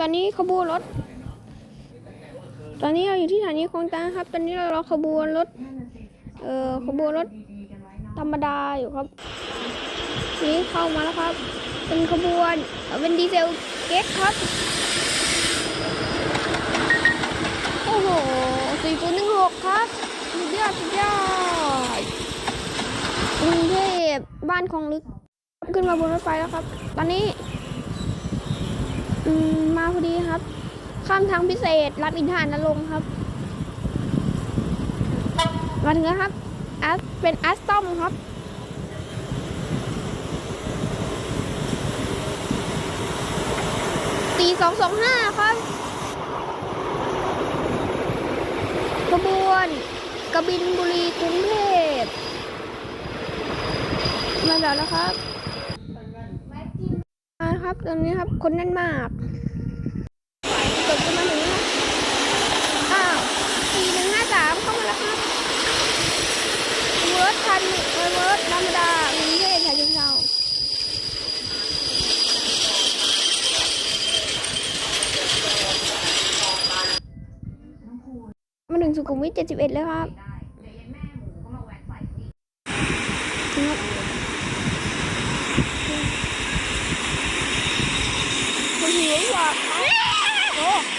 ตอนนี้ขบวนรถ ตอนนี้เราอยู่ที่สถานีคลองตันครับ ตอนนี้เรารอขบวนรถ เอ่อขบวนรถธรรมดาอยู่ครับ นี่เข้ามาแล้วครับ เป็นขบวนเอ่อเป็นดีเซลเก็ตครับ โอ้โห4016ครับสุดยอดสุดยอดกรุงเทพบ้านของลึก ขึ้นมาบนรถไฟแล้วครับ ตอนนี้ อืม พอดีครับ ข้ามทางพิเศษรับอินทานนรงครับมาถึงแล้วครับอัสเป็นอัสตอมครับตีสองสองห้าครับขบวนกบินบุรีกรุงเทพมาแล้วนะครับมาครับตอนนี้ครับ คนแน่นมากอบจะมาถึงแล้วอ้าวสี่หนึ่งห้าสามเข้ามาแล้วครับเวิร์ดคันเวิ รมดากรุงเทพฉะเชิงเทรามาถึงสุขุมวิทเจ็ดสิบเอ็ดแล้วครับครับคนหิวอยากท